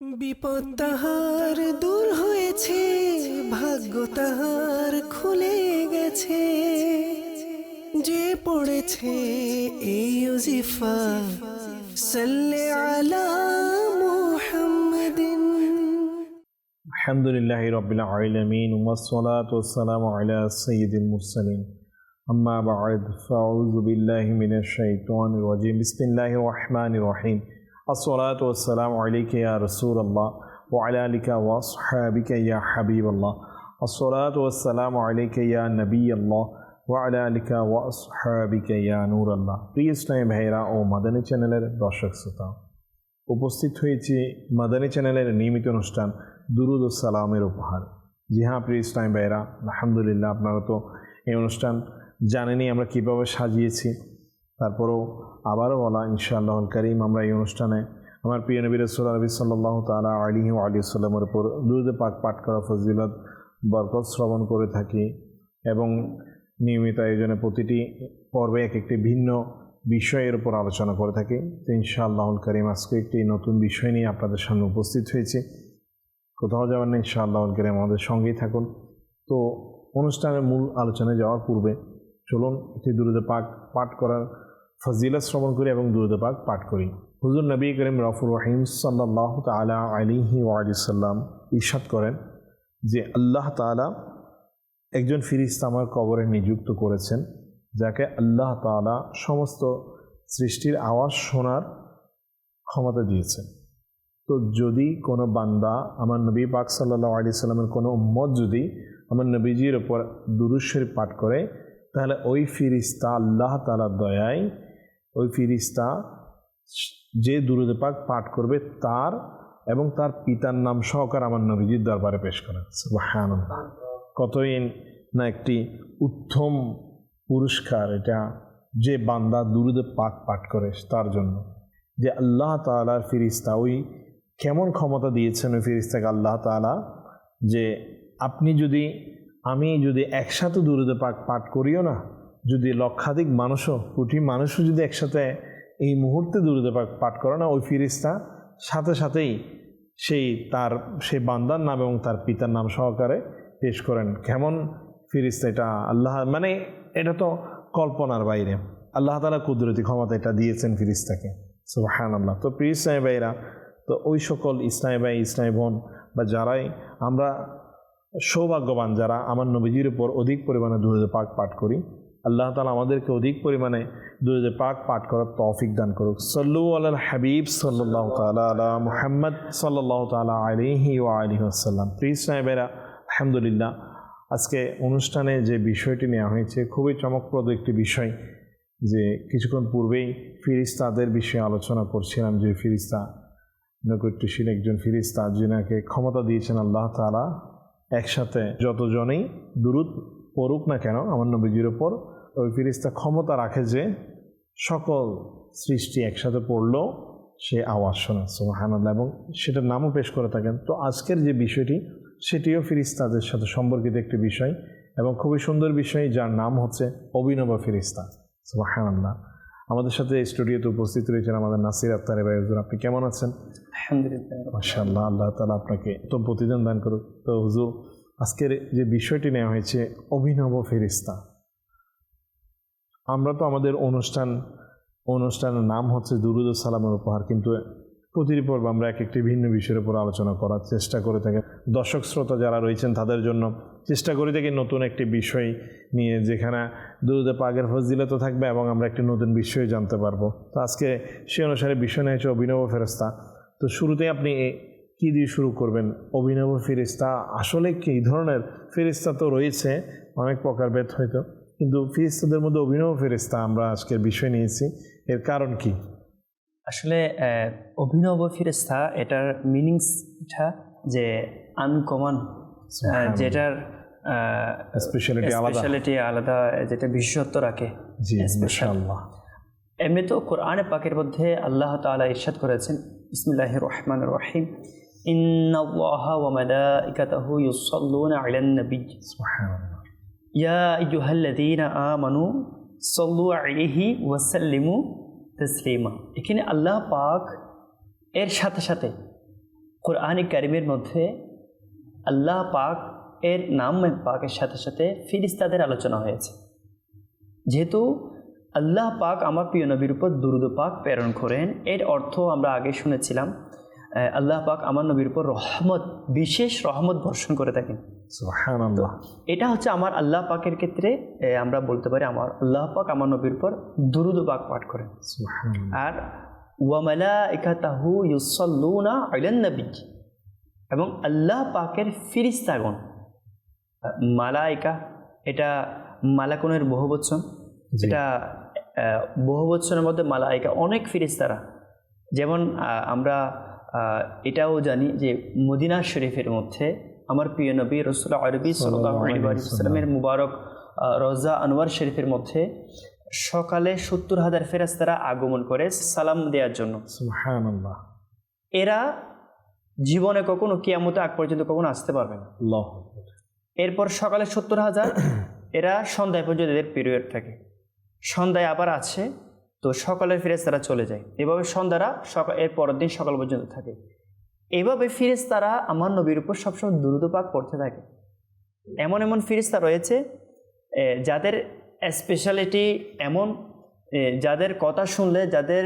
বিপদ তাহার দূর হয়েছে, ভাগ্য তাহার খুলে গেছে। যে পড়েছে এই ইউজিফা সাল্লে আলা মুহাম্মাদিন। আলহামদুলিল্লাহ রবিল আলমিন ওমাসলাত ওসালাম আলা সঈদুল মুরসালিন। আম্মা বাদ, ফাউযু বিল্লাহি মিনাশ শাইতানির রাজিম। বিসমিল্লাহির রহমানির রহিম। আসসালাত ওসালাম আলিকা ইয়া রসুল আল্লাহ ওয়ালা আলিকা ওয়াস হাবিকা ইয়া হাবিব আল্লাহ আসসালাত ওসালাম আলিকা ইয়া নবী আল্লাহ ওয়ালা আলিকা ওয়াস হাবিকা ইয়া নূর আল্লাহ প্রিয় ইসলামী ভাইরা ও মাদানী চ্যানেলের দর্শক শ্রোতা। উপস্থিত হয়েছি মাদানী চ্যানেলের নিয়মিত অনুষ্ঠান দুরুদ সালামের উপহার। জি হ্যাঁ প্রিয় ইসলামী ভাইরা আলহামদুলিল্লাহ, আপনারা তো এই অনুষ্ঠান জানেনি আমরা কীভাবে সাজিয়েছি। তারপরেও আবারও বলা ইনশাআল্লাহ করিম, আমরা এই অনুষ্ঠানে আমার প্রিয় নবী রসুল নবী সাল্লাহ তালা আলিহি আলী সাল্লামের উপর দুরুদ পাক পাঠ করা ফজিলত, বরকত শ্রবণ করে থাকি এবং নিয়মিত আয়োজনে প্রতিটি পর্বে এক একটি ভিন্ন বিষয়ের উপর আলোচনা করে থাকি। তো ইনশাআল্লাহুল করিম, আজকে একটি নতুন বিষয় নিয়ে আপনাদের সামনে উপস্থিত হয়েছি। কোথাও যাবেন না, ইনশাআল্লাহুল করিম, আমাদের সঙ্গেই থাকুন। তো অনুষ্ঠানের মূল আলোচনায় যাওয়ার পূর্বে চলুন একটি দুরুদে পাক পাঠ করার ফজিলা শ্রবণ করি এবং দুরুদে পাক পাঠ করি। হুজুর নবী করিম রফুর রহিম সাল্লাহ তালা আলিহি ওয়ালিসাল্লাম ইরশাদ করেন যে আল্লাহ তালা একজন ফিরিস্তা আমার কবরে নিযুক্ত করেছেন, যাকে আল্লাহ তাআলা সমস্ত সৃষ্টির আওয়াজ শোনার ক্ষমতা দিয়েছেন। তো যদি কোনো বান্দা আমার নবী পাক সাল্লাহ আলি সাল্লামের কোনো উম্মত যদি আমার নবীজির ওপর দুরুশ্বরী পাঠ করে, তাহলে ওই ফিরিস্তা আল্লাহ তালার দয়ায় ওই ফিরিস্তা যে দুরুদ পাক পাঠ করবে তার এবং তার পিতার নাম সহকার আমার নবীজির দরবারে পেশ করা হ্যাঁ কতই না একটি উত্তম পুরস্কার এটা যে বান্দা দুরুদে পাক পাঠ করে তার জন্য। যে আল্লাহ তালার ফিরিস্তা, ওই কেমন ক্ষমতা দিয়েছেন ওই ফিরিস্তাকে আল্লাহ তালা যে আপনি যদি, আমি যদি একসাথে দুরুদে পাক পাঠ করিও না যদি লক্ষাধিক মানুষও, কোটি মানুষও যদি একসাথে এই মুহূর্তে পাক পাঠ করে না, ওই ফিরিস্তা, সাথে সাথেই সেই তার, সেই বান্দার নাম এবং তার পিতার নাম সহকারে পেশ করেন। কেমন ফিরিস্তা এটা? আল্লাহ মানে এটা তো কল্পনার বাইরে। আল্লাহ তালা কুদরতি ক্ষমতা এটা দিয়েছেন ফিরিস্তাকে। সুবাহান আল্লাহ তো প্রিয় ইসলামী ভাইরা তো ওই সকল ইসলামী ভাই, ইসলামী বোন বা যারাই, আমরা সৌভাগ্যবান যারা, আমার নবীজির উপর অধিক পরিমাণে দুরুদে পাক পাঠ করি। আল্লাহ তালা আমাদেরকে অধিক পরিমাণে দুরুদে পাক পাঠ করার তৌফিক দান করুক। সল্লু আল্লাহ হাবিব সাল্লাহ তালা আলা মুহাম্মদ সাল্লাহ তালা আলিহি ও আলী আসাল্লাম ইসলামী ভাইরা আলহামদুলিল্লাহ, আজকে অনুষ্ঠানে যে বিষয়টি নেওয়া হয়েছে খুবই চমকপ্রদ একটি বিষয় যে কিছুক্ষণ পূর্বেই ফিরিস্তাদের বিষয়ে আলোচনা করছিলাম যে ফিরিস্তা নৈকট্যশীল একজন ফিরিস্তা, যিনাকে ক্ষমতা দিয়েছেন আল্লাহ তালা একসাথে যতজনেই দূরত পড়ুক না কেন, আমার নবীজির ওপর ওই ফিরিস্তা ক্ষমতা রাখে যে সকল সৃষ্টি একসাথে পড়লেও সে আওয়াজ শোনা সুহানাল্লাহ এবং সেটার নামও পেশ করে থাকেন। তো আজকের যে বিষয়টি সেটিও ফিরিস্তাদের সাথে সম্পর্কিত একটি বিষয় এবং খুবই সুন্দর বিষয় যার নাম হচ্ছে অভিনব ফিরিস্তা সুবাহান্লাহ আমাদের সাথে স্টুডিওতে উপস্থিত রয়েছেন আমাদের নাসির আক্তার এবার হুজুর আপনি কেমন আছেন? মাশাআল্লাহ আল্লাহ তালা আপনাকে তো প্রতিদান দান করুক। তো হুজুর আজকের যে বিষয়টি নেওয়া হয়েছে অভিনব ফেরিস্তা আমরা তো আমাদের অনুষ্ঠান, অনুষ্ঠানের নাম হচ্ছে দুরুদ সালামের উপহার, কিন্তু প্রতিটি পর্ব আমরা এক একটি ভিন্ন বিষয়ের উপর আলোচনা করার চেষ্টা করে থাকি। দর্শক শ্রোতা যারা রয়েছেন, তাদের জন্য চেষ্টা করে থাকি নতুন একটি বিষয় নিয়ে, যেখানে দুরুদে পাগের ফজিলে তো থাকবে এবং আমরা একটি নতুন বিষয় জানতে পারব। তো আজকে সে অনুসারে বিষয় নিয়ে হচ্ছে অভিনব ফেরস্তা তো শুরুতেই আপনি কী দিয়ে শুরু করবেন? অভিনব ফেরিস্তা আসলে কি ধরনের ফেরিস্তা তো রয়েছে, অনেক প্রকারভেদ হয়তো। কিন্তু ফেরিস্তাদের মধ্যে অভিনব ফেরিস্তা আমরা আজকের বিষয় নিয়েছি। এর কারণ কি? আসলে অভিনব ফিরেস্তা এটার মিনিংসটা যে আনকমন যেটার স্পেশালিটি আলাদা। স্পেশালিটি আলাদা যেটা বিশেষত্ব রাখে। জি special। এমনি তো কোরআনে পাকের মধ্যে আল্লাহ তাআলা ইরশাদ করেছেন বিসমিল্লাহির রহমানির রহিম ইন্নাল্লাহা ওয়া মালাইকাতাহু ইউসাল্লুনা আলান নবী সুবহানাল্লাহ। ইয়া আইয়ুহাল্লাযীনা আমানু সাল্লু আলাইহি ওয়া সাল্লিমু তাসলিমা এখানে আল্লাহ পাক এর সাথে সাথে কোরআন কারিমের মধ্যে আল্লাহ পাক এর নাম পাকের সাথে সাথে ফিরিস্তাদের আলোচনা হয়েছে। যেহেতু আল্লাহ পাক আমার প্রিয় নবীর উপর দুরুদ পাক প্রেরণ করেন, এর অর্থ আমরা আগে শুনেছিলাম আল্লাহ পাক আমার নবীর উপর রহমত বিশেষ রহমত বর্ষণ করে থাকেন। এটা হচ্ছে আমার আল্লাহ পাকের ক্ষেত্রে আমরা বলতে পারি আমার আল্লাহ পাক আমার নবীর উপর দুরুদ পাক পাঠ করেন। আর ওয়ামালা ইকাতাহু ইউসল্লুনা আইলান নবী। এবং আল্লাহ পাকের ফিরিস্তাগণ মালাইকা এটা মালাকুনের বহুবচন জি। এটা আহ, বহুবচনের মধ্যে মালাইকা অনেক ফিরিস্তারা। যেমন আমরা এটাও জানি যে মদিনা শরীফের মধ্যে আমার প্রিয় নবী রসুল আরবি সাল্লামের মুবারক রোজা আনোয়ার শরীফের মধ্যে সকালে সত্তর হাজার ফেরাস্তারা আগমন করে সালাম দেওয়ার জন্য। এরা জীবনে কখনো কিয়ামতে আগ পর্যন্ত কখনো আসতে পারবে না। এরপর সকালে সত্তর হাজার এরা সন্ধ্যায় পর্যন্ত এদের পিরিয়ড থাকে। সন্ধ্যায় আবার আছে তো সকালের ফিরেজ তারা চলে যায়। এভাবে সন্ধ্যারা সকাল এর পরের দিন সকাল পর্যন্ত থাকে। এভাবে ফিরেজ তারা আমার নবীর উপর সবসময় দ্রুতপাক করতে থাকে। এমন এমন ফিরিস্তা রয়েছে যাদের স্পেশালিটি এমন যাদের কথা শুনলে, যাদের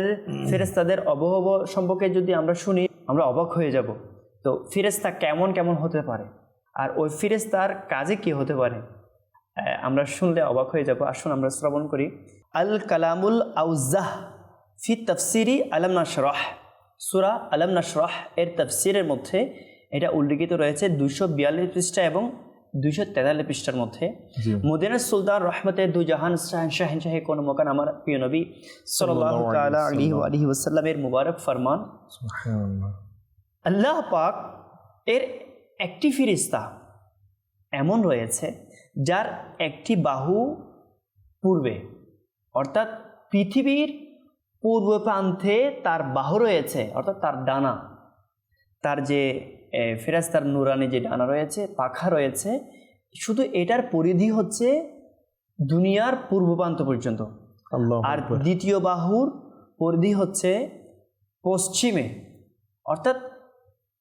ফেরেস্তাদের অবহব সম্পর্কে যদি আমরা শুনি, আমরা অবাক হয়ে যাব। তো ফিরেস্তা কেমন কেমন হতে পারে? আর ওই ফিরেস্তার কাজে কি হতে পারে? আমরা শুনলে অবাক হয়ে যাব। আসুন আমরা শ্রবণ করি। আল কালামুল আউজাহ ফি তফসিরি আলম নাশরাহ। সুরা আলম নাশরাহ এর তফসিরের মধ্যে এটা উল্লেখিত রয়েছে দুশো বিয়াল্লিশ পৃষ্ঠা এবং দুইশো তেতাল্লিশ পৃষ্ঠার মধ্যে। জি। মদিনার সুলতান রহমতে দু জাহান শাহিন শাহে কোন মকান আমার প্রিয় নবী আলাইহি ওয়া মুবারক ফরমান। আল্লাহ পাক এর একটি ফিরিস্তা এমন রয়েছে যার একটি বাহু পূর্বে অর্থাৎ পৃথিবীর পূর্ব প্রান্তে তার বাহু রয়েছে অর্থাৎ তার ডানা। তার যে এ, ফেরেশতার নুরানি যে ডানা রয়েছে পাখা রয়েছে শুধু এটার পরিধি হচ্ছে দুনিয়ার পূর্ব প্রান্ত পর্যন্ত আর দ্বিতীয় বাহুর পরিধি হচ্ছে পশ্চিমে। অর্থাৎ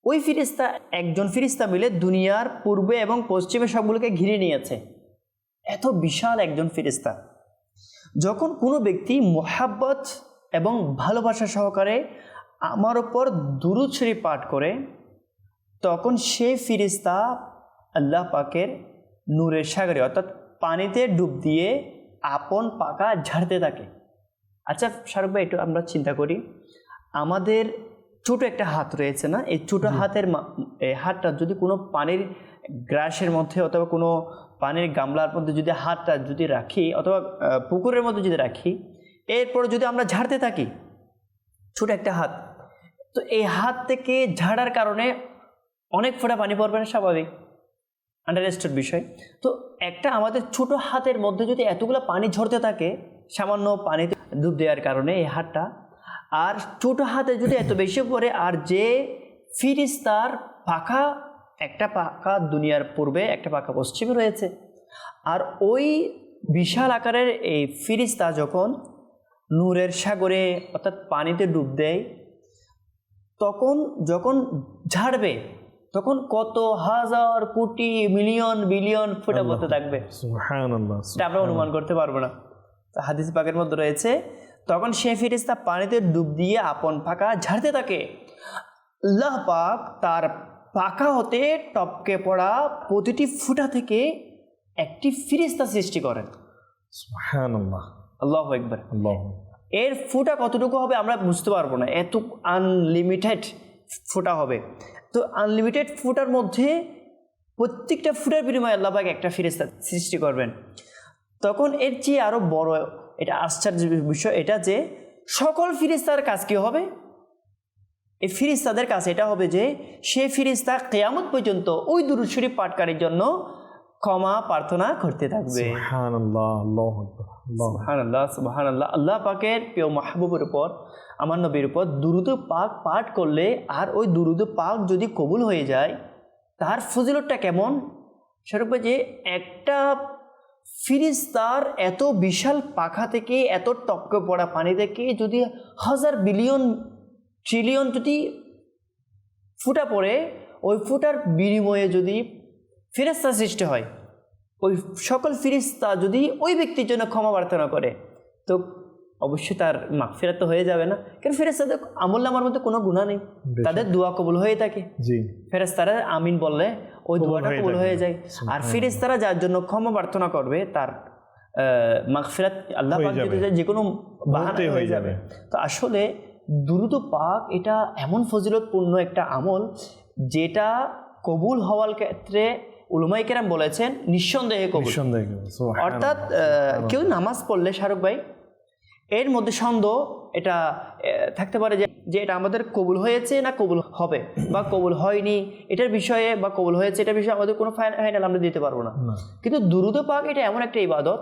ওই ফিরিস্তা একজন ফিরিস্তা মিলে দুনিয়ার পূর্বে এবং পশ্চিমে সবগুলোকে ঘিরে নিয়েছে। এত বিশাল একজন ফিরিস্তা যখন কোনো ব্যক্তি মোহাব্বত এবং ভালোবাসা সহকারে আমার ওপর দুরুচ্ছরি পাঠ করে, তখন সে ফিরিস্তা আল্লাহ পাকের নূরের সাগরে, অর্থাৎ পানিতে ডুব দিয়ে আপন পাকা ঝাড়তে থাকে। আচ্ছা শাহরুখ ভাই, একটু আমরা চিন্তা করি, আমাদের ছোট একটা হাত রয়েছে না? এই ছোট হাতের মা- এই হাতটা যদি কোনো পানির গ্রাসের মধ্যে অথবা কোনো পানির গামলার মধ্যে যদি হাতটা যদি রাখি অথবা পুকুরের মধ্যে যদি রাখি এরপর যদি আমরা ঝাড়তে থাকি ছোট একটা হাত তো এই হাত থেকে ঝাড়ার কারণে অনেক ফোঁটা পানি পড়বে না স্বাভাবিক? আন্ডারস্টুড বিষয়। তো একটা আমাদের ছোট হাতের মধ্যে যদি এতগুলো পানি ঝরতে থাকে সামান্য পানিতে ডুব দেওয়ার কারণে এই হাতটা আর ছোট হাতে যদি এত বেশি পড়ে আর যে ফিরিস্তার পাখা একটা পাখা দুনিয়ার পূর্বে একটা পাখা পশ্চিমে রয়েছে। আর ওই বিশাল আকারের এই ফিরিস্তা যখন নূরের সাগরে অর্থাৎ পানিতে ডুব দেয় তখন যখন ঝাড়বে তখন কত হাজার কোটি মিলিয়ন বিলিয়ন ফুটা পড়তে থাকবে। আমরা অনুমান করতে পারব না। হাদিস পাকের মধ্যে রয়েছে তখন সে ফিরিস্তা পানিতে ডুব দিয়ে আপন ফাঁকা ঝাড়তে থাকে। আল্লাহ পাক তার পাকা হতে টপকে পড়া প্রতিটি ফুটা থেকে একটি ফিরিস্তা সৃষ্টি করেন। আল্লাহ একবার এর ফুটা কতটুকু হবে আমরা বুঝতে পারব না। এত আনলিমিটেড ফুটা হবে। তো আনলিমিটেড ফুটার মধ্যে প্রত্যেকটা ফুটার বিনিময়ে আল্লাহবাক একটা ফিরিস্তা সৃষ্টি করবেন। তখন এর চেয়ে আরও বড় এটা আশ্চর্য বিষয় এটা যে সকল ফিরিস্তার কাজ কী হবে? এই ফিরিস্তাদের কাছে এটা হবে যে সে ফিরিস্তা কেয়ামত পর্যন্ত ওই দুরুদ শরীফ পাঠকারীর জন্য ক্ষমা প্রার্থনা করতে থাকবে। আল্লাহু পাকের প্রিয় মাহবুবের উপর আমার নবীর উপর দুরুদ পাক পাঠ করলে আর ওই দুরুদ পাক যদি কবুল হয়ে যায় তার ফজিলতটা কেমন? সেরকম যে একটা ফিরিস্তার এত বিশাল পাখা থেকে এত টপকে পড়া পানি থেকে যদি হাজার বিলিয়ন ট্রিলিয়ন যদি ফুটা পড়ে ওই ফুটার বিনিময়ে যদি ফেরেস্তা সৃষ্টি হয় ওই সকল ফিরিস্তা যদি ওই ব্যক্তির জন্য ক্ষমা প্রার্থনা করে তো অবশ্যই তার মাগফিরাত তো হয়ে যাবে না। কারণ ফেরেস্তাদের আমল নামার মধ্যে কোনো গুণা নেই। তাদের দোয়া কবুল হয়ে থাকে। জি। ফেরেস্তারা আমিন বললে ওই দোয়াটা কবুল হয়ে যায়। আর ফেরেস্তারা যার জন্য ক্ষমা প্রার্থনা করবে তার মাগফিরাত আল্লাহ পাক যে কোনো বাহানা হয়ে যাবে। তো আসলে দ্রুত পাক এটা এমন ফজিলতপূর্ণ একটা আমল যেটা কবুল হওয়ার ক্ষেত্রে উলুমাই কেরাম বলেছেন নিঃসন্দেহে কবুল। নিঃসন্দেহে অর্থাৎ কেউ নামাজ পড়লে শাহরুখ ভাই এর মধ্যে সন্দেহ এটা থাকতে পারে যে যে এটা আমাদের কবুল হয়েছে না কবুল হবে বা কবুল হয়নি এটার বিষয়ে বা কবুল হয়েছে এটার বিষয়ে আমাদের কোনো ফাইনাল আমরা দিতে পারব না। কিন্তু দুরুদ পাক এটা এমন একটা ইবাদত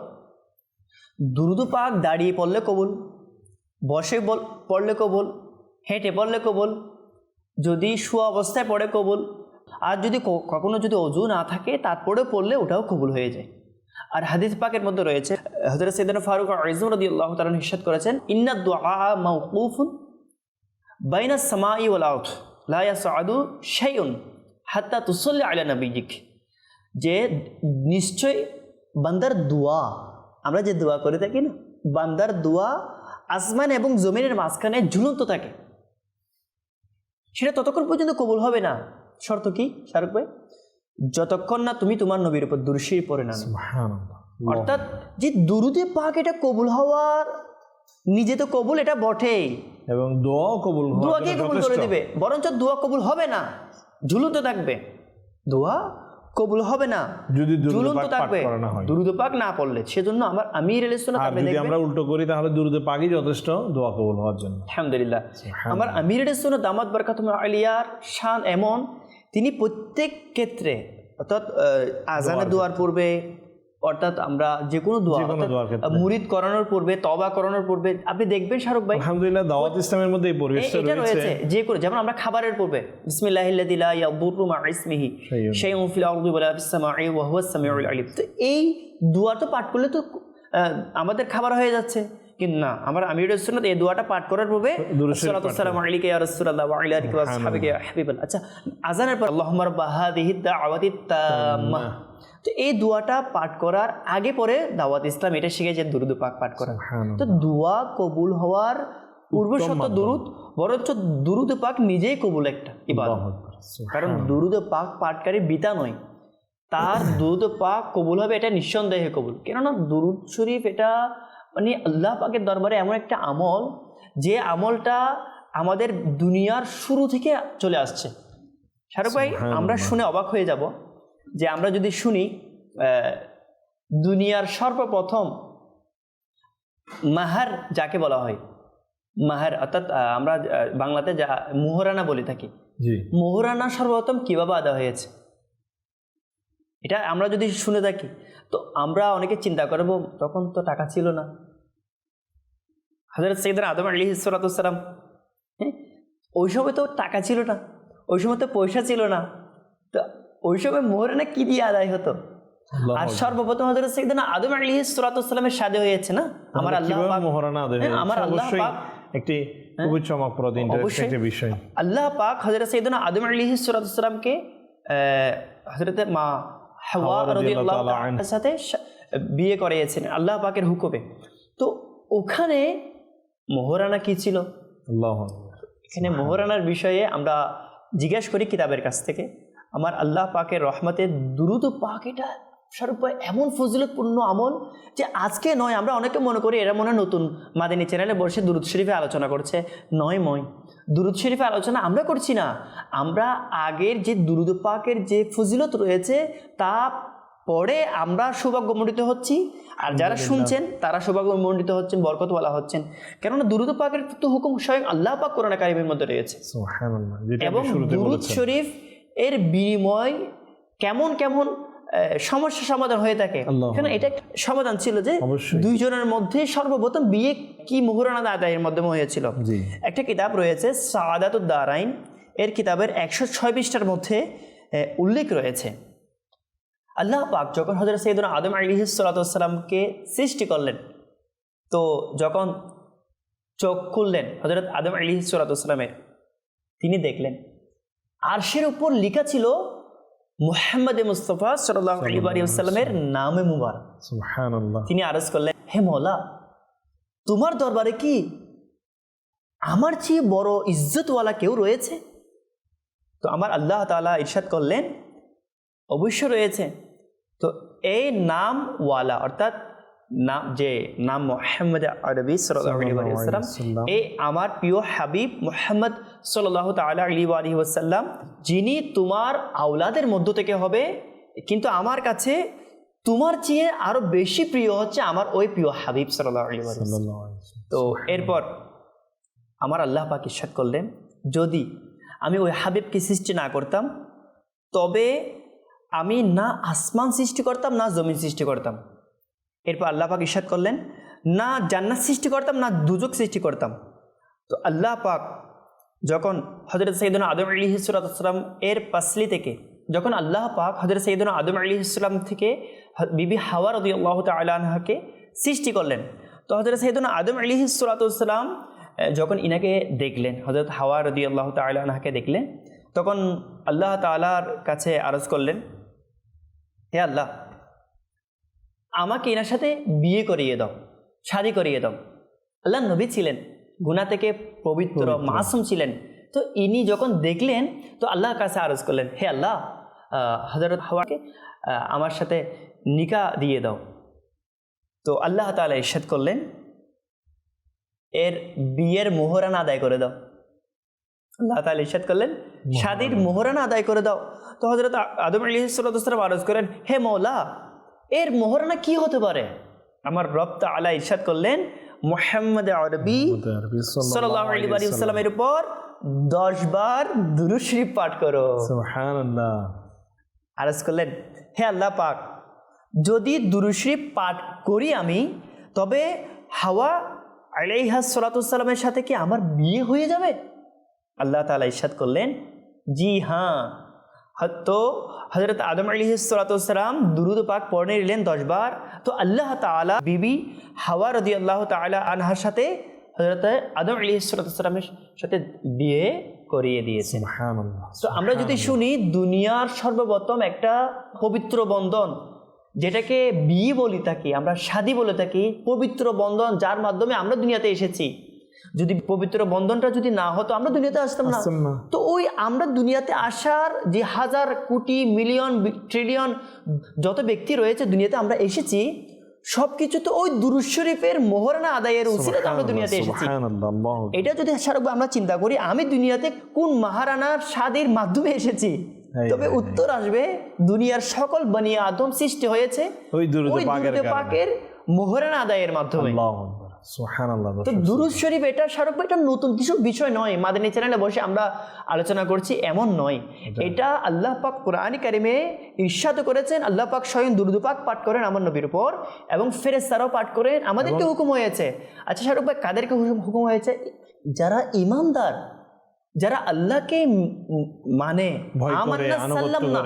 দুরুদ পাক দাঁড়িয়ে পড়লে কবুল বসে বল পড়লে কবুল হেঁটে পড়লে কবুল যদি শোয়া অবস্থায় পড়ে কবুল আর যদি কখনো যদি অজু না থাকে তারপরে পড়লে ওটাও কবুল হয়ে যায়। আর হাদিস পাকের মধ্যে রয়েছে হজরত সৈদান ফারুক আইজুম রদি আল্লাহ তালন হিসাদ করেছেন, ইন্না দোয়া মাউকুফুন বাইনা সামাই ওয়াল আউথ লা ইয়াসআদু শাইউন হাত্তা তুসাল্লি আলা নবিয়িক। যে নিশ্চয় বান্দার দোয়া আমরা যে দোয়া করে থাকি না, বান্দার দোয়া আসমান এবং জমিনের মাঝখানে ঝুলন্ত থাকে। সেটা ততক্ষণ পর্যন্ত কবুল হবে না। শর্ত কি, শাহরুখ ভাই? যতক্ষণ না তুমি তোমার নবীর উপর দুরশির পরে না। অর্থাৎ যে দুরুদে পাক এটা কবুল হওয়ার নিজে তো কবুল এটা বটেই এবং দোয়াও কবুল দোয়াকে কবুল করে। দিবে বরঞ্চ দোয়া কবুল হবে না ঝুলন্ত থাকবে। দোয়া কবুল হবে না যদি ঝুলন্ত পাক থাকবে। দুরুদ পাক না পড়লে সেজন্য আমার সুন্নাত আর যদি আমরা উল্টো করি তাহলে দুরুদে পাকই যথেষ্ট দোয়া কবুল হওয়ার জন্য। আলহামদুলিল্লাহ। আমার আমির সুন্নাত দামাত বরকাতুম আলিয়ার শান এমন তিনি প্রত্যেক ক্ষেত্রে অর্থাৎ আজানে দোয়ার পূর্বে অর্থাৎ আমরা যে কোনো দোয়া মুরিদ করানোর পূর্বে তবা করানোর পূর্বে আপনি দেখবেন শাহরুখ ভাই আলহামদুলিল্লাহ দাওয়াত ইসলামের মধ্যে এই পরিবেশটা রয়েছে। যে করে যেমন আমরা খাবারের পূর্বে বিসমিল্লাহিল্লাযী লা ইয়াদুররু মা ইসমিহি শাইউন। ফিল আরদি ওয়ালা ফিস সামাই ওয়া হুয়াস সামিউল আলিম। তো এই দোয়া তো পাঠ করলে তো আহ, আমাদের খাবার হয়ে যাচ্ছে। কিন্তু না আমার আমির সুন্নাত এই দোয়াটা পাঠ করার পূর্বে ইয়া রাসূলুল্লাহ ওয়া আলা ওয়া ইয়া আচ্ছা আযানের পর আল্লাহুম্মা রাব্বা হাযিহি দাওয়াতি তো এই দোয়াটা পাঠ করার আগে পরে দাওয়াত ইসলাম এটা শিখেছে দুরুদ পাক পাঠ করা। তো দোয়া কবুল হওয়ার পূর্ব উত্তম দুরুদ বরঞ্চ দুরুদ পাক নিজেই কবুল একটা ইবাদত। কারণ দুরুদ পাক পাঠকারী বিতা নয়। তার দুরুদ পাক কবুল হবে এটা নিঃসন্দেহে কবুল। কেননা দুরুদ শরীফ এটা মানে আল্লাহ পাকের দরবারে এমন একটা আমল যে আমলটা আমাদের দুনিয়ার শুরু থেকে চলে আসছে। শাহরুখ ভাই আমরা শুনে অবাক হয়ে যাব যে আমরা যদি শুনি আহ, দুনিয়ার সর্বপ্রথম মাহার যাকে বলা হয় মাহার অর্থাৎ আমরা বাংলাতে যা মোহরানা বলে থাকি। মোহরানা সর্বপ্রথম কীভাবে আদা হয়েছে? এটা আমরা যদি শুনে থাকি তো আমরা অনেকে চিন্তা করব তখন তো টাকা ছিল না হাজরত সৈয়দ আদম আলী সালাতাম হ্যাঁ ওই সময় তো টাকা ছিল না ওই সময় তো পয়সা ছিল না তো ওই সময় মোহরানা কি দিয়ে আদায় হতো আর। সর্বপ্রথম হজরত সৈয়দ আদম আলী সালাতামের সাদে হয়েছে না আমার আল্লাহ মোহরানা হ্যাঁ? আমার আল্লাহ একটি খুবই চমকপ্রদ ইন্টারেস্টিং বিষয় আল্লাহ পাক হজরত সৈদনা আদম আলী সালামকে হজরত মা হাওয়া সাথে বিয়ে করিয়েছেন আল্লাহ পাকের হুকুমে। তো ওখানে মোহরানা কি ছিল? এখানে মোহরানার বিষয়ে আমরা জিজ্ঞেস করি কিতাবের কাছ থেকে আমার আল্লাহ পাকের রহমতে দ্রুত পাক এটা স্বরূপ এমন ফজিলতপূর্ণ আমল যে আজকে নয় আমরা অনেকে মনে করি এরা মনে হয় নতুন। মাদিনী চ্যানেলে বসে দুরুদ শরীফে আলোচনা করছে নয় ময় দুরুদ শরীফে আলোচনা আমরা করছি না। আমরা আগের যে দুরুদ পাকের যে ফজিলত রয়েছে তা পরে আমরা সৌভাগ্যমণ্ডিত হচ্ছি। আর যারা শুনছেন তারা সৌভাগ্যমণ্ডিত হচ্ছেন বরকতওয়ালা হচ্ছেন। কেননা দুরুদ পাকের তো হুকুম স্বয়ং আল্লাহ পাক কোরআন কারিমের মধ্যে রয়েছে। এবং দুরুদ শরীফ এর বিনিময় কেমন কেমন সমস্যা সমাধান হয়ে থাকে। কেন? এটা সমাধান ছিল যে দুইজনের মধ্যে সর্বপ্রথম বিয়ে কি মুহুরানা আদায়ের মাধ্যমে হয়েছিল? একটা কিতাব রয়েছে সাদাতুদ দারাইন। এর কিতাবের একশো ছয় পৃষ্ঠার মধ্যে উল্লেখ রয়েছে। আল্লাহ পাক যখন হজরত সৈয়দ আদম আলী সালাতামকে সৃষ্টি করলেন তো যখন চোখ খুললেন হজরত আদম আলী সালাতামের তিনি দেখলেন আরশের উপর লেখা ছিল মুহাম্মদ মুস্তফা সাল্লাহ আলী আসাল্লামের নামে মুবারক। সুবহানাল্লাহ। তিনি আরজ করলেন হে মৌলা তোমার দরবারে কি আমার চেয়ে বড় ইজ্জতওয়ালা কেউ রয়েছে? তো আমার আল্লাহ তালা ইরশাদ করলেন অবশ্য রয়েছে। তো এই নামওয়ালা অর্থাৎ নাম যে নাম মোহাম্মদ আরবি সাল্লাম। এই আমার প্রিয় হাবিব মোহাম্মদ সাল্লাহ তালা আলী আলী ওয়াসাল্লাম যিনি তোমার আওলাদের মধ্য থেকে হবে কিন্তু আমার কাছে তোমার চেয়ে আরও বেশি প্রিয় হচ্ছে আমার ওই প্রিয় হাবিব সাল্লাহ আলী। তো এরপর আমার আল্লাহ পাক ইরশাদ করলেন যদি আমি ওই হাবিবকে সৃষ্টি না করতাম তবে আমি না আসমান সৃষ্টি করতাম না জমিন সৃষ্টি করতাম এরপর আল্লাহ পাক ইরশাদ করলেন, না জান্নাত সৃষ্টি করতাম, না দুজক সৃষ্টি করতাম। তো আল্লাহ পাক যখন হজরত সৈদুল আদম আলী হিসুরাতাম এর পাসলি থেকে, যখন আল্লাহ পাক হজরত সৈদুল আদম আলী ইসলাম থেকে বিবি হাওয়া রদি আল্লাহ তালাহাকে সৃষ্টি করলেন, তো হজরত সৈদুল আদম আলী হিসুরাতাম যখন ইনাকে দেখলেন হজরত হাওয়া রদি আল্লাহ তালাহাকে দেখলেন, তখন আল্লাহ তালার কাছে আরজ করলেন, হে আল্লাহ আমাকে এনার সাথে বিয়ে করিয়ে দাও শাদি করিয়ে দাও। আল্লাহ নবী ছিলেন গুনা থেকে পবিত্র। মাসুম ছিলেন। তো ইনি যখন দেখলেন তো আল্লাহর কাছে আরজ করলেন হে আল্লাহ হজরত হাওয়াকে আহ, আমার সাথে নিকা দিয়ে দাও। তো আল্লাহ তাআলা ইরশাদ করলেন এর বিয়ের মোহরানা আদায় করে দাও। আল্লাহ তাআলা ইরশাদ করলেন শাদির মোহরানা। আদায় করে দাও। তো হজরত আদম আলী সালাম আরজ করেন হে মৌলা এর মোহরানা কি হতে পারে? আমার রব আলা ইরশাদ করলেন মোহাম্মদ আরবি ওয়াসাল্লাম। উপর দশ বার দুরূদ শরীফ পাঠ করো। সুবহানাল্লাহ। আরজ করলেন হে আল্লাহ পাক যদি দুরূদ শরীফ পাঠ করি আমি তবে হাওয়া আলাইহা সালাতামের সাথে কি আমার বিয়ে হয়ে যাবে? আল্লাহ তাআলা ইরশাদ করলেন জি হ্যাঁ। তো হজরত আদম আলী সালাতাম দুরুদ পাক পড়ে নিলেন দশবার তো আল্লাহ তাআলা বিবি হাওয়া রদি আল্লাহ তাআলা আনহার সাথে হজরত আদম আলী সালাতামের সাথে বিয়ে করিয়ে দিয়েছেন। তো আমরা যদি শুনি দুনিয়ার সর্বপ্রথম একটা পবিত্র বন্ধন যেটাকে বিয়ে বলি থাকি আমরা শাদি বলে থাকি পবিত্র বন্ধন যার মাধ্যমে আমরা দুনিয়াতে এসেছি। যদি পবিত্র বন্ধনটা যদি না হতো আমরা দুনিয়াতে আসতাম না। তো ওই আমরা দুনিয়াতে আসার যে হাজার কোটি মিলিয়ন ট্রিলিয়ন যত ব্যক্তি রয়েছে দুনিয়াতে আমরা এসেছি সব কিছু তো ওই দুরুদ শরীফের মোহরানা আদায়ের উচিত আমরা দুনিয়াতে এসেছি। এটা যদি স্মারকভাবে আমরা চিন্তা করি আমি দুনিয়াতে কোন মহারানার স্বাদের মাধ্যমে এসেছি? তবে উত্তর আসবে দুনিয়ার সকল বানিয়ে আদম সৃষ্টি হয়েছে ওই দুরুদ পাকের মোহরানা আদায়ের মাধ্যমে। তো দুরুজ শরীফ এটা স্মারক এটা নতুন কিছু বিষয় নয়। মাদানী চ্যানেলে বসে আমরা আলোচনা করছি এমন নয়। এটা। আল্লাহ পাক কোরআন কারিমে ঈর্ষাদ করেছেন আল্লাহ পাক স্বয়ং দুরুদুপাক পাঠ করেন আমার নবীর উপর এবং ফেরেস্তারাও পাঠ করেন। আমাদেরকে হুকুম হয়েছে। আচ্ছা শাহরুখ ভাই কাদেরকে হুকুম হয়েছে? যারা ইমানদার যারা আল্লাহকে মানে আমান্না সাল্লাম না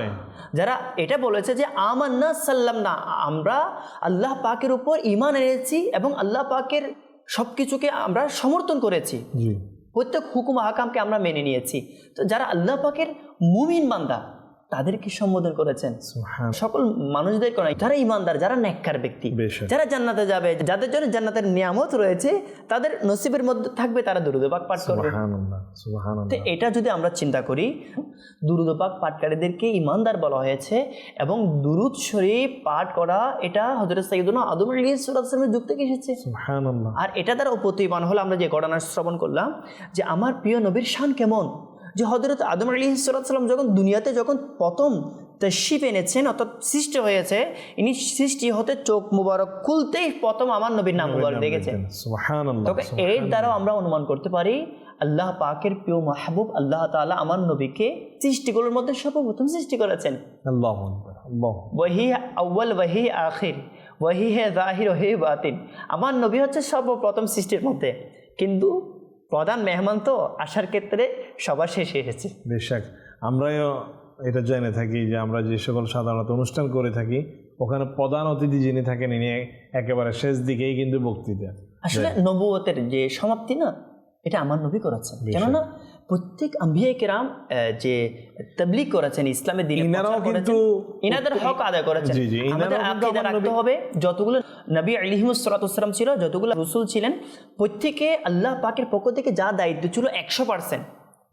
যারা এটা বলেছে যে আমান্না সাল্লাম না আমরা আল্লাহ পাকের উপর ইমান এনেছি এবং আল্লাহ পাকের সব কিছুকে আমরা সমর্থন করেছি। প্রত্যেক হুকুম হাকামকে আমরা মেনে নিয়েছি। তো যারা আল্লাহ পাকের মুমিন বান্দা তাদেরকে সম্বোধন করেছেন? সকল মানুষদের নয় যারা ইমানদার যারা নেককার ব্যক্তি যারা জান্নাতে যাবে যাদের জন্য জান্নাতের নিয়ামত রয়েছে তাদের নসিবের মধ্যে থাকবে তারা দুরুদবাক পাঠ করবে। তো এটা যদি আমরা চিন্তা করি দুরুদপাক পাঠকারীদেরকে ইমানদার বলা হয়েছে এবং দুরুদ শরীফ পাঠ করা এটা হজরত সাইদুল আদম আলী সালামের যুগ থেকে এসেছে। আর এটা দ্বারা প্রতিমান হলো আমরা যে ঘটনা শ্রবণ করলাম যে আমার প্রিয় নবীর শান কেমন? যে হজরত আদম আলী সাল্লাম যখন দুনিয়াতে যখন প্রথম তশিপ এনেছেন অর্থাৎ সৃষ্টি হয়েছে ইনি সৃষ্টি হতে চোখ মুবারক খুলতেই প্রথম আমার নবীর নাম মুবারক দেখেছেন। তবে এর দ্বারাও আমরা অনুমান করতে পারি আল্লাহ পাকের প্রিয় মাহবুব আল্লাহ তাআলা আমার নবীকে সৃষ্টিগুলোর মধ্যে সর্বপ্রথম সৃষ্টি করেছেন। ওয়াহি আউ্বাল ওয়াহি আখির ওয়াহি হে জাহির ওহি বাতিন। আমার নবী হচ্ছে সর্বপ্রথম সৃষ্টির মধ্যে। কিন্তু প্রধান মেহমান তো আসার ক্ষেত্রে সবার শেষে এসেছে। বেশাক আমরাও এটা জেনে থাকি যে আমরা যে সকল সাধারণত অনুষ্ঠান করে থাকি ওখানে প্রধান অতিথি যিনি থাকেন ইনি একেবারে শেষ দিকেই কিন্তু বক্তৃতা। আসলে নবুয়তের যে সমাপ্তি না এটা আমার নবী করেছেন। কেননা প্রত্যেক আম্বিয়া কেরাম যে তাবলিগ করেছেন ইসলামের দিনে ইনারাও কিন্তু- ইনাদের হক আদায় করেছেন। জি, জি, ইনারাও আমাদের আকীদা রাখতে নবী- হবে যতগুলো নবী আলিহিমুসলাতাম ছিল যতগুলো রসুল ছিলেন প্রত্যেকে আল্লাহ পাকের পক্ষ থেকে যা দায়িত্ব ছিল একশো পার্সেন্ট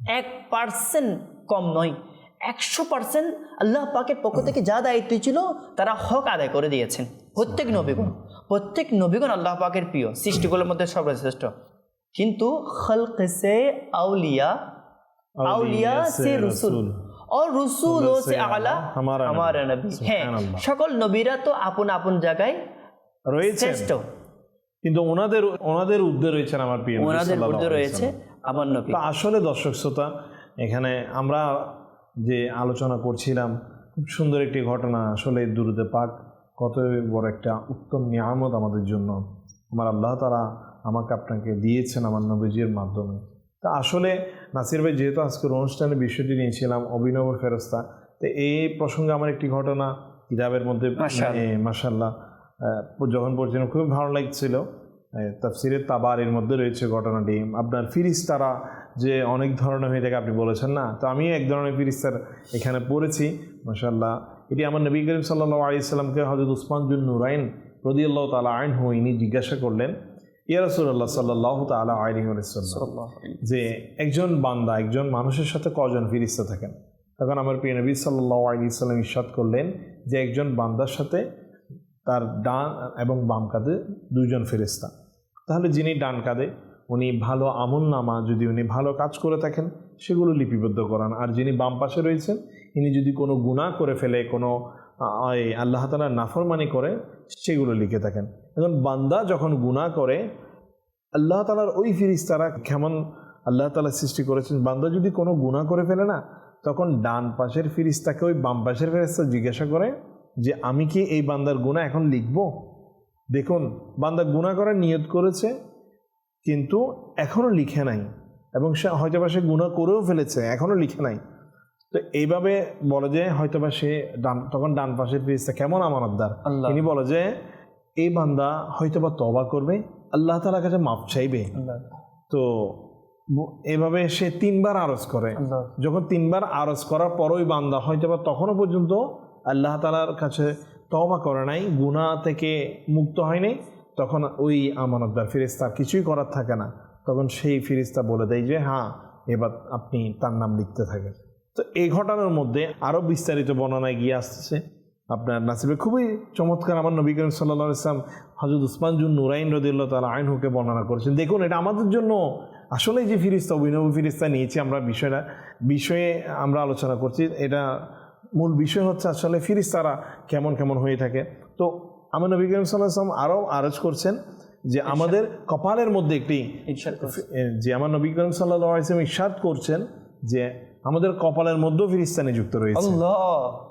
এক পার্সেন্ট কম নয় একশো পার্সেন্ট আল্লাহ পাকের পক্ষ থেকে যা দায়িত্ব ছিল তারা হক আদায় করে দিয়েছেন। প্রত্যেক নবীগণ প্রত্যেক নবীগণ আল্লাহ পাকের প্রিয় সৃষ্টিগুলোর মধ্যে সর্বশ্রেষ্ঠ। কিন্তু খলক সে আউলিয়া আউলিয়া সে রসুল और রসুল ও সে আলা हमारा नबी। আমার নবী হ্যাঁ সুবহানাল্লাহ। সকল নবীরা তো আপন আপন জায়গায় রয়েছে শ্রেষ্ঠ কিন্তু ওনাদের ওনাদের ঊর্ধ্বে রয়েছেন আমার প্রিয় নবী ওনাদের সাল্লাল্লাহু মধ্যে আলাইহি রয়েছে সাল্লাম। আমার নবী তো আসলে দর্শক শ্রোতা এখানে আমরা যে আলোচনা করছিলাম খুব সুন্দর একটি ঘটনা আসলে দুরুদে পাক কত বড় একটা উত্তম নিয়ামত আমাদের জন্য আমার আল্লাহ তারা আমাকে আপনাকে দিয়েছেন আমার নবীজির মাধ্যমে। তা আসলে নাসির ভাই যেহেতু আজকের অনুষ্ঠানে বিষয়টি নিয়েছিলাম অভিনব ফেরস্তা তো এই প্রসঙ্গে আমার একটি ঘটনা কিতাবের মধ্যে। মাসাল্লাহ যখন পড়ছিলাম খুবই ভালো লাগছিল। তাফসিরের তাবারের মধ্যে রয়েছে ঘটনাটি। আপনার ফিরিস্তারা যে অনেক ধরনের হয়ে থাকে আপনি বলেছেন না? তো আমি এক ধরনের ফিরিস্তার এখানে পড়েছি মাসাল্লাহ এটি আমার নবী করিম সাল্লাহ আলিয়াল্লামকে হজরত উসমান জুন নুরাইন রদিয়াল্লাহ তালা আইন হইনি জিজ্ঞাসা করলেন ইয়া রসুল্লাহ সাল্লাহ তালা যে একজন বান্দা একজন মানুষের সাথে কজন ফিরিস্তা থাকেন? তখন আমার প্রিয় নবী সাল্লাহ আলী সাল্লাম ইস্বাদ করলেন যে একজন বান্দার সাথে তার ডান এবং বাম কাঁধে দুইজন ফেরিস্তা। তাহলে যিনি ডান কাঁধে উনি ভালো আমল নামা যদি উনি ভালো কাজ করে থাকেন সেগুলো লিপিবদ্ধ করান। আর যিনি বাম পাশে রয়েছেন ইনি যদি কোনো গুনাহ করে ফেলে কোনো এই আল্লাহ তালার নাফরমানি করে, সেগুলো লিখে থাকেন। এখন বান্দা যখন গুনাহ করে, আল্লাহ তালার ওই ফিরিস্তারা কেমন আল্লাহ তালা সৃষ্টি করেছেন? বান্দা যদি কোনো গুনাহ করে ফেলে না, তখন ডান পাশের ফিরিস্তাকে ওই বাম পাশের ফেরিস্তা জিজ্ঞাসা করে যে, আমি কি এই বান্দার গুনাহ এখন লিখব? দেখুন, বান্দা গুনাহ করার নিয়ত করেছে, কিন্তু এখনও লিখে নাই। এবং সে হয়তো সে গুনাহ করেও ফেলেছে এখনও লিখে নাই। তো এইভাবে বলে যে হয়তো বা সে ডান তখন ডান পাশের ফিরিস্তা কেমন আমানতদার তিনি বলে যে এই বান্দা হয়তো বা তবা করবে আল্লাহ তালার কাছে মাপ চাইবে। তো এভাবে সে তিনবার আরজ করে। যখন তিনবার আরজ করার পরই বান্দা হয়তো বা তখনও পর্যন্ত আল্লাহ তালার কাছে তবা করে নাই গুণা থেকে মুক্ত হয়নি। তখন ওই আমানতদার ফিরিস্তার কিছুই করার থাকে না। তখন সেই ফিরিস্তা বলে দেয় যে হ্যাঁ এবার আপনি তার নাম লিখতে থাকেন। তো এই ঘটনার মধ্যে আরও বিস্তারিত বর্ণনায় গিয়ে আসছে। আপনার নাসিবে খুবই চমৎকার আমার নবী করিম সাল্লা ইসলাম হজরত উসমান জুন নুরাইন রদিল্লা তালা আইনহুকে বর্ণনা করেছেন। দেখুন এটা আমাদের জন্য আসলে যে ফিরিস্তা অভিনব ফিরিস্তা নিয়েছি আমরা বিষয়টা বিষয়ে আমরা আলোচনা করছি। এটা মূল বিষয় হচ্ছে আসলে ফিরিস্তারা কেমন কেমন হয়ে থাকে। তো আমার নবী করিম সাল্লাহ আসলাম আরও আরজ করছেন যে আমাদের কপালের মধ্যে একটি যে আমার নবী করিম সাল্লাহ ইসলাম ইরশাদ করছেন যে আমাদের কপালের মধ্যেও ফিরিস্তা নিযুক্ত রয়েছে। আল্লাহ।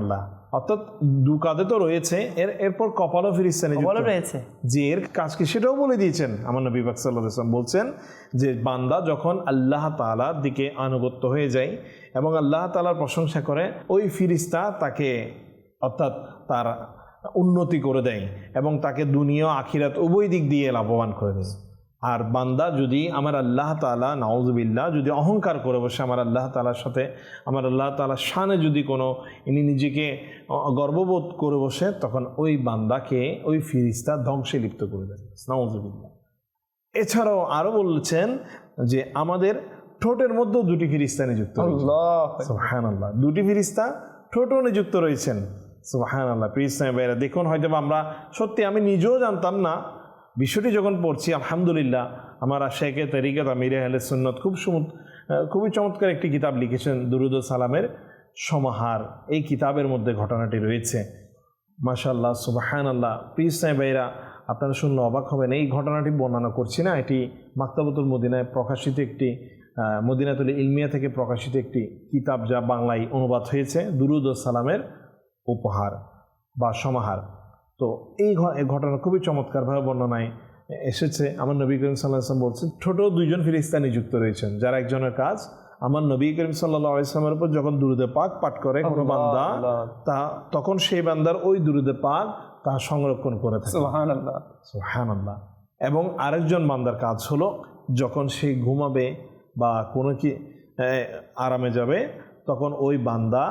আল্লাহ অর্থাৎ দু কাঁধে তো রয়েছে এর এরপর কপালও ফিরিস্তা নিযুক্ত বলো রয়েছে। যে এর কাজ কি সেটাও বলে দিয়েছেন আমার নবী পাক সাল্লাহ বলছেন যে বান্দা যখন আল্লাহ তালার দিকে আনুগত্য হয়ে যায় এবং আল্লাহ তালার প্রশংসা করে ওই ফিরিস্তা তাকে অর্থাৎ তার উন্নতি করে দেয় এবং তাকে দুনিয়া আখিরাত উভয় দিক দিয়ে লাভবান করে দেয়। আর বান্দা যদি আমার আল্লাহ তালা নওয়াজবিল্লা যদি অহংকার করে বসে আমার আল্লাহ তালার সাথে আমার আল্লাহ তালার শানে যদি কোনো ইনি নিজেকে গর্ববোধ করে বসে তখন ওই বান্দাকে ওই ফিরিস্তা ধ্বংসে লিপ্ত করে দেন। নওয়াজবিল্লা এছাড়াও আরও বলছেন যে আমাদের ঠোঁটের মধ্যেও দুটি ফিরিস্তা নিযুক্ত রয়েছে। আল্লাহ দুটি ফিরিস্তা ঠোঁটও নিযুক্ত রয়েছেন। সুবহান আল্লাহ প্রিয় ভাইরা দেখুন হয়তো বা আমরা সত্যি আমি নিজেও জানতাম না বিষয়টি যখন পড়ছি, আলহামদুলিল্লাহ, আমার শেখে তরিকাত আমিরে আহলে সুন্নত খুব খুবই চমৎকার একটি কিতাব লিখেছেন দুরুদ সালামের সমাহার। এই কিতাবের মধ্যে ঘটনাটি রয়েছে। মাশাল্লাহ সুবাহান আল্লাহ প্রিয় ভাইরা আপনারা শুনলে অবাক হবেন, এই ঘটনাটি বর্ণনা করছি না। এটি মাক্তাবতুল মদিনায় প্রকাশিত একটি মদিনাতুল ইলমিয়া থেকে প্রকাশিত একটি কিতাব যা বাংলায় অনুবাদ হয়েছে, দুরুদ সালামের উপহার বা সমাহার। তো এই ঘটনা খুবই চমৎকারভাবে বর্ণনায় এসেছে। আমার নবী করিম সাল্লাহ আসলাম বলছেন ছোট দুইজন ফিরিস্তা নিযুক্ত রয়েছেন যারা একজনের কাজ আমার নবী করিম সাল্লাহ ইসলামের উপর যখন দুরুদে পাক পাঠ করে কোনো বান্দা তা তখন সেই বান্দার ওই দুরুদে পাক তা সংরক্ষণ করে থাকে। এবং আরেকজন বান্দার কাজ হলো যখন সে ঘুমাবে বা কোনো কি আরামে যাবে তখন ওই বান্দা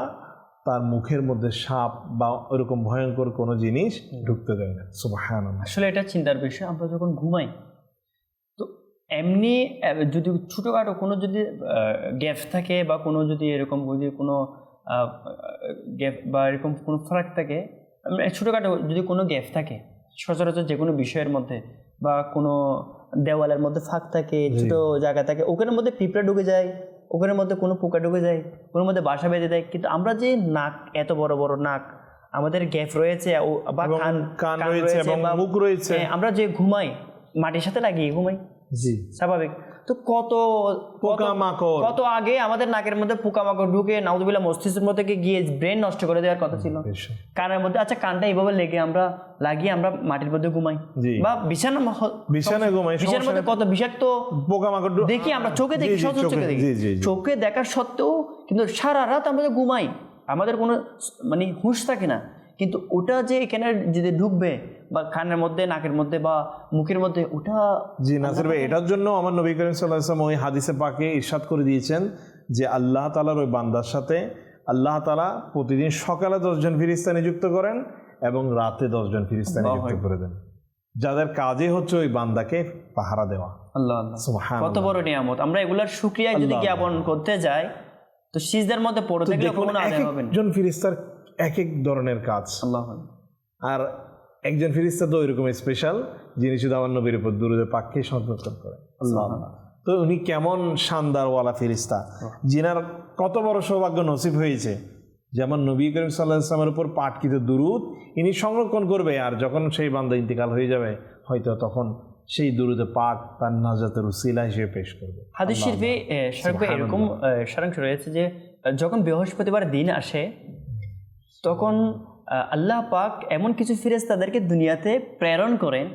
তার মুখের মধ্যে সাপ বা ওরকম ভয়ঙ্কর কোনো জিনিস ঢুকতে দেয় না। সুবাহান আসলে এটা চিন্তার বিষয় আমরা যখন ঘুমাই তো এমনি যদি ছোটোখাটো কোনো যদি গ্যাপ থাকে বা কোনো যদি এরকম যদি কোনো গ্যাপ বা এরকম কোনো ফারাক থাকে ছোটোখাটো যদি কোনো গ্যাপ থাকে সচরাচর যে কোনো বিষয়ের মধ্যে বা কোনো দেওয়ালের মধ্যে ফাঁক থাকে ছোটো জায়গা থাকে ওখানের মধ্যে পিঁপড়া ঢুকে যায় ওখানের মধ্যে কোনো পোকা ঢুকে যায় ওখানের মধ্যে বাসা বেঁধে দেয় কিন্তু আমরা যে নাক এত বড় বড় নাক আমাদের গ্যাপ রয়েছে বা কান কান রয়েছে বা- মুখ রয়েছে। হ্যাঁ, আমরা যে ঘুমাই মাটির সাথে লাগিয়ে ঘুমাই জি। স্বাভাবিক। তো কত পোকা মাকড় কত আগে আমাদের নাকের মধ্যে পোকামাকড় ঢুকে মস্তিষ্কের মধ্যে গিয়ে ব্রেন নষ্ট করে দেওয়ার কথা ছিল। কানের মধ্যে আচ্ছা কানটা এইভাবে লেগে আমরা লাগিয়ে আমরা মাটির মধ্যে ঘুমাই। বা বিছানা বিছানায় ঘুমাই বিছানার মধ্যে কত বিষাক্ত পোকামাকড় দেখি আমরা চোখে দেখি চোখে- দেখি। চোখে দেখার সত্ত্বেও কিন্তু সারা রাত আমরা ঘুমাই। আমাদের কোনো মানে হুঁশ থাকে না। কিন্তু ওটা যে এখানে যদি ঢুকবে বা কানের মধ্যে নাকের মধ্যে বা মুখের মধ্যে ওটা জি নাসির ভাই এটার জন্য আমার নবী করিম সাল্লাহ আসলাম ওই হাদিসে পাকে ইরশাদ করে দিয়েছেন যে আল্লাহ তালার ওই বান্দার সাথে আল্লাহ তালা প্রতিদিন সকালে দশজন ফিরিস্তা নিযুক্ত করেন এবং রাতে দশজন ফিরিস্তা নিযুক্ত করে দেন। যাদের কাজে হচ্ছে ওই বান্দাকে পাহারা দেওয়া। আল্লাহ কত বড় নিয়ামত। আমরা এগুলার সুক্রিয়া যদি জ্ঞাপন করতে যাই তো সিজদার মধ্যে পড়ে থাকলে কোনো আদায় হবে না। একজন ফিরিস্তার এক এক ধরনের কাজ। আল্লাহ আর একজন ফিরিস্তা তো ওইরকম স্পেশাল যিনি শুধু আমার নবীর উপর দুরুদের পাককে সংরক্ষণ করে আল্লাহ তো উনি কেমন শানদারওয়ালা ফেরিস্তা যিনার কত বড় সৌভাগ্য নসিব হয়েছে যেমন নবী করিম সাল্লাহ ইসলামের উপর পাঠকৃত দুরুদ ইনি সংরক্ষণ করবে আর যখন সেই বান্দা ইন্তেকাল হয়ে যাবে হয়তো তখন সেই দুরুদে পাক তার নাজাতের উসিলা হিসেবে পেশ করবে। হাদিস শরীফে এ, এরকম সারাংশ রয়েছে যে যখন বৃহস্পতিবার দিন আসে তখন আল্লাহ পাক এমন কিছু ফিরেস্তা তাদেরকে দুনিয়াতে প্রেরণ করেন।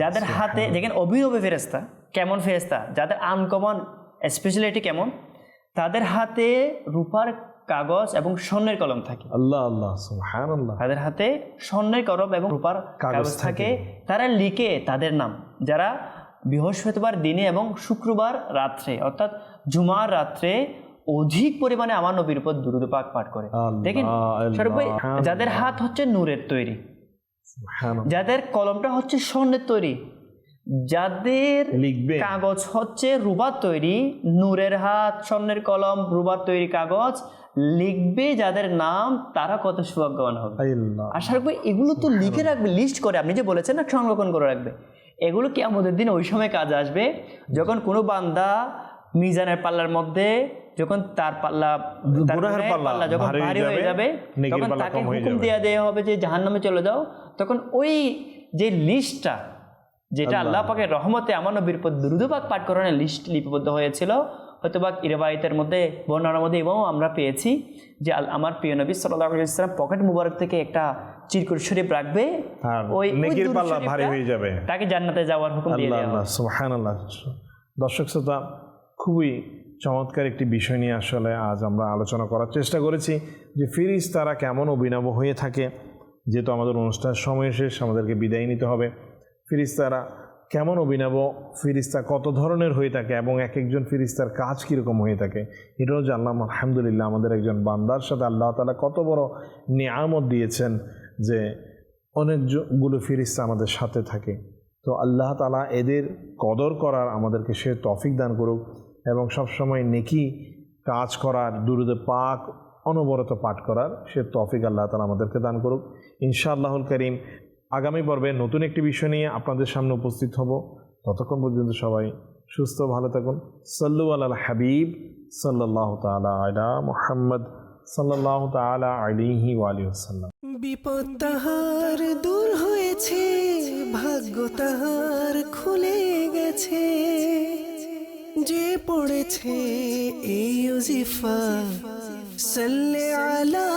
যাদের হাতে দেখেন অভিনব ফেরেস্তা কেমন ফেরেস্তা যাদের আনকমন স্পেশালিটি কেমন? তাদের হাতে রূপার কাগজ এবং স্বর্ণের কলম থাকে। আল্লাহ আল্লাহ তাদের হাতে স্বর্ণের কলম এবং রূপার কাগজ কাগজ থাকে। তারা লিখে তাদের নাম যারা বৃহস্পতিবার দিনে এবং শুক্রবার রাত্রে অর্থাৎ জুমার রাত্রে অধিক পরিমাণে আমার নবীর উপর দুরুদ পাক পাঠ করে। দেখেন আল্লাহ, স্বরূপ ভাই, যাদের হাত হচ্ছে নূরের তৈরি যাদের কলমটা হচ্ছে স্বর্ণের তৈরি যাদের কাগজ হচ্ছে রুবার তৈরি নূরের হাত স্বর্ণের কলম রুবার তৈরি কাগজ লিখবে যাদের নাম তারা কত সৌভাগ্যবান হবে। আশা রাখবে এগুলো তো লিখে রাখবে লিস্ট করে আপনি যে বলেছেন না সংরক্ষণ করে রাখবে। এগুলো কি আমাদের দিন ওই সময় কাজে আসবে যখন কোনো বান্দা মিজানের পাল্লার মধ্যে যখন তার পাল্লা পাল্লা যখন ভারী হয়ে যাবে, তখন তাকে হুকুম দেওয়া দেওয়া হবে যে জাহান্নামে চলে যাও। তখন ওই যে লিস্টটা যেটা আল্লাহ। পাকের রহমতে আমার নবীর পর দুরুদপাক পাঠ করানোর লিস্ট লিপিবদ্ধ হয়েছিল। হয়তো বা ইরবায়তের মধ্যে বর্ণনার মধ্যে এবং আমরা পেয়েছি যে আমার প্রিয় নবী সাল্লাহ ইসলাম পকেট মুবারক থেকে একটা চিরকুট শরীফ রাখবে। ওই ওই নেকির পাল্লা ভারী হয়ে যাবে। তাকে জান্নাতে যাওয়ার হুকুম দিয়ে দেওয়া হবে। আল্লাহ সুবহান আল্লাহ দর্শক শ্রোতা খুবই চমৎকার একটি বিষয় নিয়ে আসলে আজ আমরা আলোচনা করার চেষ্টা করেছি যে ফিরিস তারা কেমন অভিনব হয়ে থাকে। যেহেতু আমাদের অনুষ্ঠানের সময় শেষ, আমাদেরকে বিদায় নিতে হবে। ফিরিস্তারা কেমন অভিনব ফিরিস্তা কত ধরনের হয়ে থাকে এবং এক একজন ফিরিস্তার কাজ কীরকম হয়ে থাকে, এটাও জানলাম। আলহামদুলিল্লাহ, আমাদের একজন বান্দার সাথে আল্লাহ তালা কত বড় নিয়ামত দিয়েছেন যে অনেকগুলো ফিরিস্তা আমাদের সাথে থাকে। তো আল্লাহ তালা এদের কদর করার আমাদেরকে সে তফিক দান করুক। এবং সবসময় নেকি কাজ করার, দুরুদে পাক, অনবরত পাঠ করার সে তফিক আল্লাহ তালা আমাদেরকে দান করুক। ইনশাআল্লাহুল করিম, আগামী পর্বে নতুন একটি বিষয় নিয়ে আপনাদের সামনে উপস্থিত হব। ততক্ষণ পর্যন্ত সবাই সুস্থ, ভালো থাকুন। সাল্লু আল হাবিব সাল্লাহ তালা আলা মোহাম্মদ সাল্লাহ তালা আলিহি ওয়ালি ওসাল্লাম বিপদ তাহার দূর হয়েছে, ভাগ্য তাহার খুলে গেছে। যে পড়েছে এই ইউজিফা সাল্লে আলা